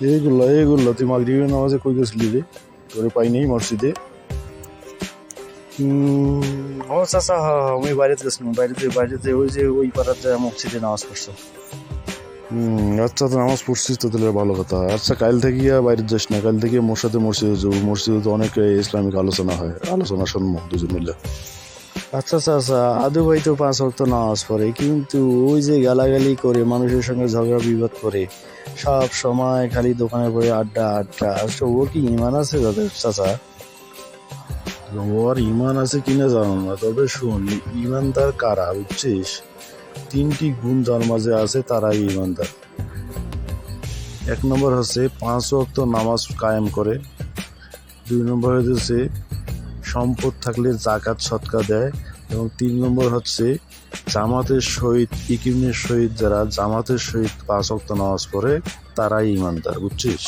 এইগুলো এইগুলো তুই মাগরিবের নামাজে কই গেছিলি রে? তোরে পাই নেই মসজিদে। ও চাচা হ্যাঁ হ্যাঁ, আমি বাইরে গেছিলাম বাইরেতে বাইরেতে ওই যে ওই পাড়াতে মসজিদে নামাজ পড়ছো। হুম আচ্ছা তো নামাজ পড়ছিস তো তাহলে ভালো কথা। আচ্ছা কাল থেকে বাইরে যাস না কাল থেকে মোর সাথে মসজিদে যাব। মসজিদে তো অনেক ইসলামিক আলোচনা হয় আলোচনা শুনব দুজন মিলে। আচ্ছা চাচা আদু ভাই তো পাঁচ ওয়াক্ত নামাজ পড়ে, কিন্তু ওই যে গালাগালি করে, মানুষের সঙ্গে ঝগড়া বিবাদ করে, সব সময় খালি দোকানে বসে আড্ডা আড্ডা আসলে ওর কি ইমান আছে তাদের, চাচা? ওর ইমান আছে কিনা জানো না, তবে শোন, ইমানদার কারা বুঝছিস? তিনটি গুণ যার মাঝে আছে তারাই ইমানদার। এক নম্বর হচ্ছে পাঁচ ওয়াক্ত নামাজ কায়েম করে, দুই নম্বর হচ্ছে সম্পদ থাকলে জাকাত সৎকা দেয়। এবং তিন নম্বর হচ্ছে জামাতের সহিত ইকিমের সহিত যারা জামাতের সহিত পাঁচ ওয়াক্ত নামাজ পড়ে তারাই ইমানদার বুঝছিস?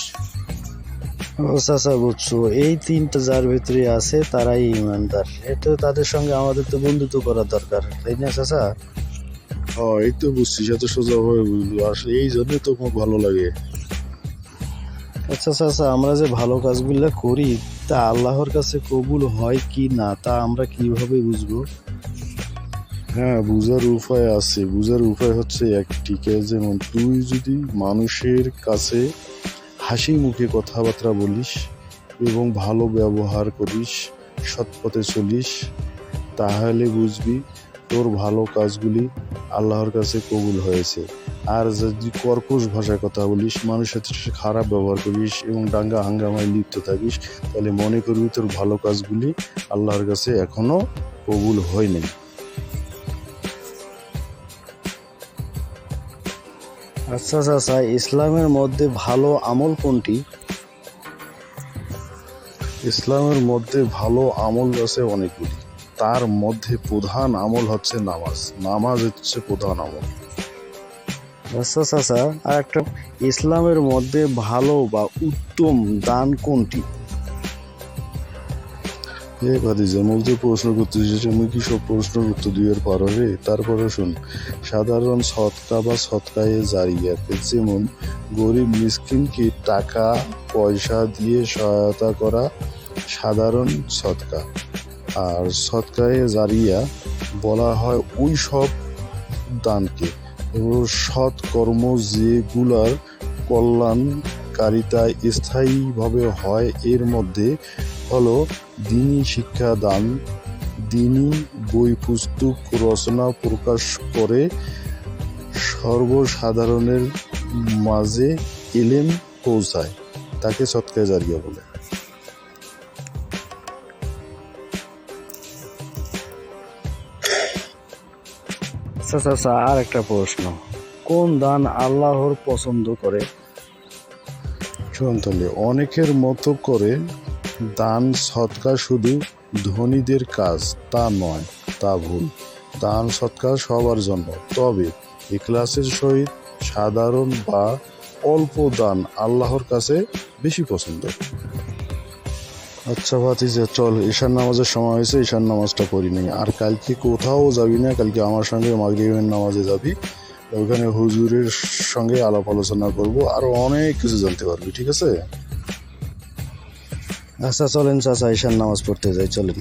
ও চাচা বুঝছ। এই তিনটা যার ভিতরে আছে তারাই ইমানদার এটা তাদের সঙ্গে আমাদের তো বন্ধুত্ব করা দরকার তাই না চাচা? হ্যাঁ এই তো বুঝছিস এত সোজা হয়ে বুঝলো আসলে এই জন্যই তো খুব ভালো লাগে। আচ্ছা চাচা আমরা যে ভালো কাজগুলো করি তা আল্লাহর কাছে কবুল হয় কি না, তা আমরা কীভাবে বুঝব? হ্যাঁ বুঝার উপায় আছে। বুঝার উপায় হচ্ছে একটিকে যেমন তুই যদি মানুষের কাছে হাসি মুখে কথাবার্তা বলিস এবং ভালো ব্যবহার করিস, সৎ পথে চলিস, তাহলে বুঝবি তোর ভালো কাজগুলি আল্লাহর কাছে কবুল হয়েছে। আর যদি কর্কশ ভাষায় কথা বলিস মানুষের সাথে খারাপ ব্যবহার করিস এবং ডাঙ্গা হাঙ্গামায় লিপ্ত থাকিস তাহলে মনে করবি তোর ভালো কাজগুলি আল্লাহর কাছে এখনও কবুল হয়নি আচ্ছা চাচা ইসলামের মধ্যে ভালো আমল কোনটি? ইসলামের মধ্যে ভালো আমল আছে অনেকগুলি। তার মধ্যে প্রধান আমল হচ্ছে নামাজ। নামাজ হচ্ছে প্রধান আমল। আচ্ছা চাচা আর একটা ইসলামের মধ্যে ভালো বা উত্তম দান কোনটি? এ ভাদিজা মুখ যে প্রশ্ন করতেছিস আমি কি সব প্রশ্নের উত্তর দিয়ে পারো রে তারপরে শুন সাধারণ সৎকা বা সৎকায়ে জারিয়াতে যেমন গরিব মিসকিনকে টাকা, পয়সা দিয়ে সহায়তা করা সাধারণ সৎকা। আর সৎকায়ে জারিয়া বলা হয় ওই সব দানকে। এবং সৎ কর্ম যেগুলার কল্যাণকারিতা স্থায়ীভাবে হয়, এর মধ্যে হলো দিনী শিক্ষা দান, দিনী বই পুস্তক রচনা প্রকাশ করে সর্বসাধারণের মাঝে এলেম পৌঁছায়। তাকে সৎকায় জারিয়া বলে। আচ্ছা চাচা আর একটা প্রশ্ন। কোন দান আল্লাহর পছন্দ করে? শোন তাহলে অনেকের মতো করে দান সৎকা শুধু ধনীদের কাজ, তা নয়, তা ভুল। দান সৎকার সবার জন্য। তবে ইখলাসের সহিত সাধারণ বা অল্প দান আল্লাহর কাছে বেশি পছন্দ আচ্ছা ভাতি ভাতিজা, চল, ঈশান নামাজের সময় হয়েছে, ঈশান নামাজটা করি নি আর কালকে কোথাও যাবি না, কালকে আমার সঙ্গে মাগরিবের নামাজে যাবি। ওখানে হুজুরের সঙ্গে আলাপ আলোচনা করব আরও অনেক কিছু জানতে পারবি, ঠিক আছে? আচ্ছা চলেন চাচা, ঈশান নামাজ পড়তে যাই, চলেন।